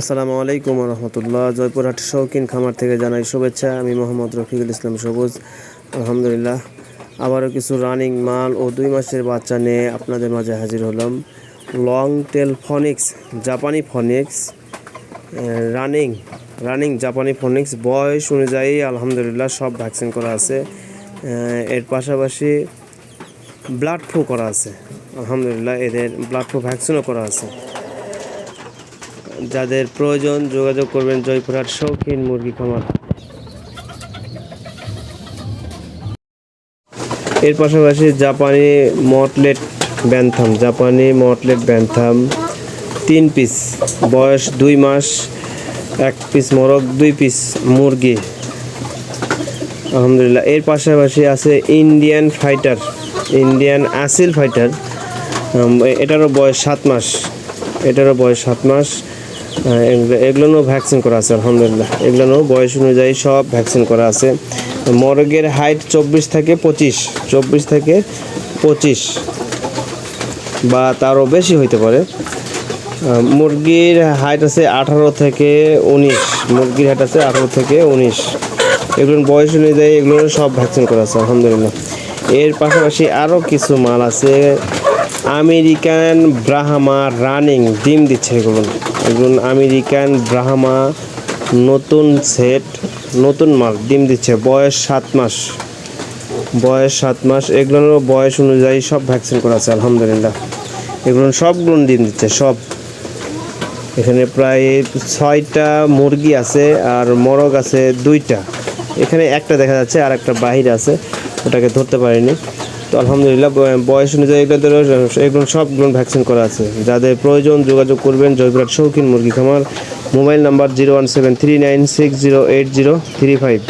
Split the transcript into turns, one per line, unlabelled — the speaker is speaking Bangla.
আসসালামু আলাইকুম রহমতুল্লাহ জয়পুরহাট শৌখিন খামার থেকে জানাই শুভেচ্ছা। আমি মোহাম্মদ রফিকুল ইসলাম সবুজ। আলহামদুলিল্লাহ, আবারও কিছু রানিং মাল ও দুই মাসের বাচ্চা নিয়ে আপনাদের মাঝে হাজির হলাম। লং টেল ফনিক্স জাপানি ফনিক্স রানিং রানিং জাপানি ফনিক্স বয়স অনুযায়ী আলহামদুলিল্লাহ সব ভ্যাকসিন করা আছে। এর পাশাপাশি ব্লাড ফ্লু করা আছে। আলহামদুলিল্লাহ এদের ব্লাড ফ্লু ভ্যাকসিনও করা আছে। যাদের প্রয়োজন যোগাযোগ করবেন জয়পুরহাট শৌখিন মুরগি খামার। এর পাশাপাশি জাপানি মটলেট ব্যান্থাম, জাপানি মটলেট ব্যান্থাম, তিন পিস, বয়স দুই মাস, এক পিস মোরগ, দুই পিস মুরগি। আলহামদুলিল্লাহ, এর পাশাপাশি আছে Indian fighter, Indian Aseel fighter. এটারও বয়স সাত মাস, এটারও বয়স সাত মাস। এগুলো- এগুলোরও ভ্যাকসিন করা আছে, আলহামদুলিল্লাহ। এগুলোরও বয়স অনুযায়ী সব ভ্যাকসিন করা আছে। মরগের হাইট চব্বিশ থেকে পঁচিশ, চব্বিশ থেকে পঁচিশ বা তারও বেশি হইতে পারে। মুরগির হাইট আছে আঠারো থেকে উনিশ, মুরগির হাইট আছে আঠারো থেকে উনিশ। এগুলোর বয়স অনুযায়ী এগুলোর সব ভ্যাকসিন করা আছে, আলহামদুলিল্লাহ। এর পাশাপাশি আরও কিছু মাল আছে আমেরিকান ব্রাহ্মা রানিং ডিম দিচ্ছে এগুলো এগুলো আমেরিকান ব্রাহ্মা নতুন সেট, নতুন মাল, ডিম দিচ্ছে। বয়স সাত মাস। বয়স সাত মাস। এগুলোর বয়স অনুযায়ী সব ভ্যাকসিন করা আছে, আলহামদুলিল্লাহ। এগুলো সবগুলো ডিম দিচ্ছে, সব। এখানে প্রায় ছয়টা মুরগি আছে আর মোরগ আছে দুইটা। এখানে একটা দেখা যাচ্ছে আর একটা বাহির আছে। ওটাকে ধরতে পারিনি। তো আলহামদুলিল্লাহ বয়স অনুযায়ী এগুলো এগুলো সবগুলো ভ্যাকসিন করা আছে। যাদের প্রয়োজন যোগাযোগ করবেন, জয়পুরহাট শৌখিন মুরগি খামার, mobile number zero one seven three nine six zero eight zero three five.